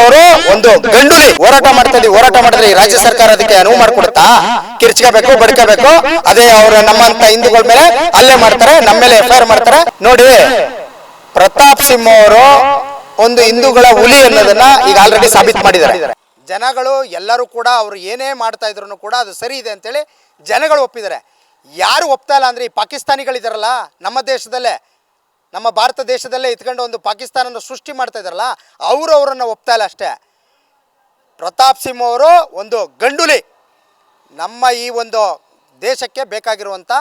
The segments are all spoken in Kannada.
ಅವರು ಒಂದು ಗಂಡುಲಿ ಹೋರಾಟ ಮಾಡ್ತಾ ಇದ್ದೀವಿ ಹೋರಾಟ ಮಾಡಿದ್ರೆ ರಾಜ್ಯ ಸರ್ಕಾರ ಅದಕ್ಕೆ ಅನುವು ಮಾಡಿಕೊಡುತ್ತಾ? ಕಿರ್ಚ್ಕೋಬೇಕು ಬಡ್ಕೋಬೇಕು ಅದೇ ಅವ್ರ ನಮ್ಮಂತ ಹಿಂದೂಗಳ ಮೇಲೆ ಅಲ್ಲೇ ಮಾಡ್ತಾರೆ, ನಮ್ಮ ಮೇಲೆ ಎಫ್ ಮಾಡ್ತಾರೆ. ನೋಡಿ, ಪ್ರತಾಪ್ ಸಿಂಹ ಅವರು ಒಂದು ಹಿಂದೂಗಳ ಹುಲಿ ಅನ್ನೋದನ್ನ ಈಗ ಆಲ್ರೆಡಿ ಸಾಬೀತು ಮಾಡಿದ್ದಾರೆ. ಜನಗಳು ಎಲ್ಲರೂ ಕೂಡ ಅವರು ಏನೇ ಮಾಡ್ತಾ ಇದ್ರು ಕೂಡ ಅದು ಸರಿ ಇದೆ ಅಂತೇಳಿ ಜನಗಳು ಒಪ್ಪಿದ್ದಾರೆ. ಯಾರು ಒಪ್ತಾ ಇಲ್ಲ ಅಂದ್ರೆ ಈ ಪಾಕಿಸ್ತಾನಿಗಳಿದಾರಲ್ಲ, ನಮ್ಮ ದೇಶದಲ್ಲೇ ನಮ್ಮ ಭಾರತ ದೇಶದಲ್ಲೇ ಇತ್ಕೊಂಡು ಒಂದು ಪಾಕಿಸ್ತಾನನ ಸೃಷ್ಟಿ ಮಾಡ್ತಾ ಇದ್ರಲ್ಲ ಅವರು ಅವರನ್ನು ಒಪ್ತಾ ಇಲ್ಲ ಅಷ್ಟೇ. ಪ್ರತಾಪ್ ಸಿಂಹ ಅವರು ಒಂದು ಗಂಡುಲಿ. ನಮ್ಮ ಈ ಒಂದು ದೇಶಕ್ಕೆ ಬೇಕಾಗಿರುವಂಥ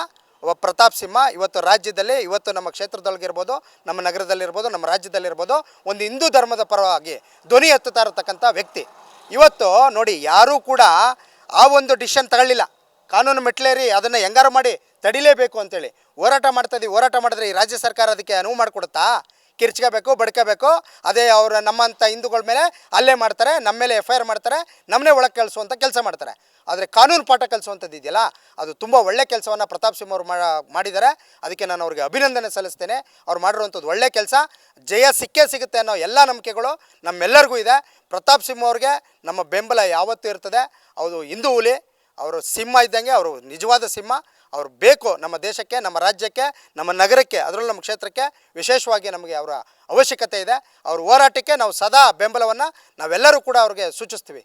ಒಬ್ಬ ಪ್ರತಾಪ್ ಸಿಂಹ ಇವತ್ತು ರಾಜ್ಯದಲ್ಲಿ, ಇವತ್ತು ನಮ್ಮ ಕ್ಷೇತ್ರದೊಳಗಿರ್ಬೋದು, ನಮ್ಮ ನಗರದಲ್ಲಿರ್ಬೋದು, ನಮ್ಮ ರಾಜ್ಯದಲ್ಲಿರ್ಬೋದು ಒಂದು ಹಿಂದೂ ಧರ್ಮದ ಪರವಾಗಿ ಧ್ವನಿ ಎತ್ತುತ್ತಾ ಇರತಕ್ಕಂಥ ವ್ಯಕ್ತಿ. ಇವತ್ತು ನೋಡಿ, ಯಾರೂ ಕೂಡ ಆ ಒಂದು ಡಿಸಿಷನ್ ತಗೊಳ್ಳಿಲ್ಲ. ಕಾನೂನು ಮೆಟ್ಲೇರಿ ಅದನ್ನು ಹೆಂಗಾರು ಮಾಡಿ ತಡಿಲೇಬೇಕು ಅಂತೇಳಿ. ಹೋರಾಟ ಮಾಡ್ತಾ ಇದ್ದೀವಿ ಹೋರಾಟ ಮಾಡಿದ್ರೆ ಈ ರಾಜ್ಯ ಸರ್ಕಾರ ಅದಕ್ಕೆ ಅನುವು ಮಾಡಿಕೊಡುತ್ತಾ? ಕಿರ್ಚ್ಕೋಬೇಕು, ಬಡ್ಕೋಬೇಕು, ಅದೇ ಅವರು ನಮ್ಮಂಥ ಹಿಂದೂಗಳ ಮೇಲೆ ಅಲ್ಲೇ ಮಾಡ್ತಾರೆ, ನಮ್ಮ ಮೇಲೆ ಎಫ್ ಐ ಆರ್ ಮಾಡ್ತಾರೆ ನಮ್ಮನ್ನೇ ಒಳಗೆ ಕಳಿಸುವಂಥ ಕೆಲಸ ಮಾಡ್ತಾರೆ. ಆದರೆ ಕಾನೂನು ಪಾಠ ಕಲಿಸುವಂಥದ್ದು ಇದೆಯಲ್ಲ, ಅದು ತುಂಬ ಒಳ್ಳೆ ಕೆಲಸವನ್ನು ಪ್ರತಾಪ್ ಸಿಂಹ ಅವರು ಮಾಡಿದ್ದಾರೆ. ಅದಕ್ಕೆ ನಾನು ಅವ್ರಿಗೆ ಅಭಿನಂದನೆ ಸಲ್ಲಿಸ್ತೇನೆ. ಅವ್ರು ಮಾಡಿರುವಂಥದ್ದು ಒಳ್ಳೆ ಕೆಲಸ. ಜಯ ಸಿಕ್ಕೇ ಸಿಗುತ್ತೆ ಅನ್ನೋ ಎಲ್ಲ ನಂಬಿಕೆಗಳು ನಮ್ಮೆಲ್ಲರಿಗೂ ಇದೆ. ಪ್ರತಾಪ್ ಸಿಂಹ ಅವ್ರಿಗೆ ನಮ್ಮ ಬೆಂಬಲ ಯಾವತ್ತೂ ಇರ್ತದೆ. ಅವರು ಹಿಂದೂ ಹುಲಿ ಅವರು ಸಿಂಹ ಇದ್ದಂಗೆ ಅವರು ನಿಜವಾದ ಸಿಂಹ. ಅವ್ರು ಬೇಕು ನಮ್ಮ ದೇಶಕ್ಕೆ, ನಮ್ಮ ರಾಜ್ಯಕ್ಕೆ, ನಮ್ಮ ನಗರಕ್ಕೆ, ಅದರಲ್ಲೂ ನಮ್ಮ ಕ್ಷೇತ್ರಕ್ಕೆ ವಿಶೇಷವಾಗಿ ನಮಗೆ ಅವರ ಅವಶ್ಯಕತೆ ಇದೆ. ಅವ್ರ ಹೋರಾಟಕ್ಕೆ ನಾವು ಸದಾ ಬೆಂಬಲವನ್ನು ನಾವೆಲ್ಲರೂ ಕೂಡ ಅವ್ರಿಗೆ ಸೂಚಿಸ್ತೀವಿ.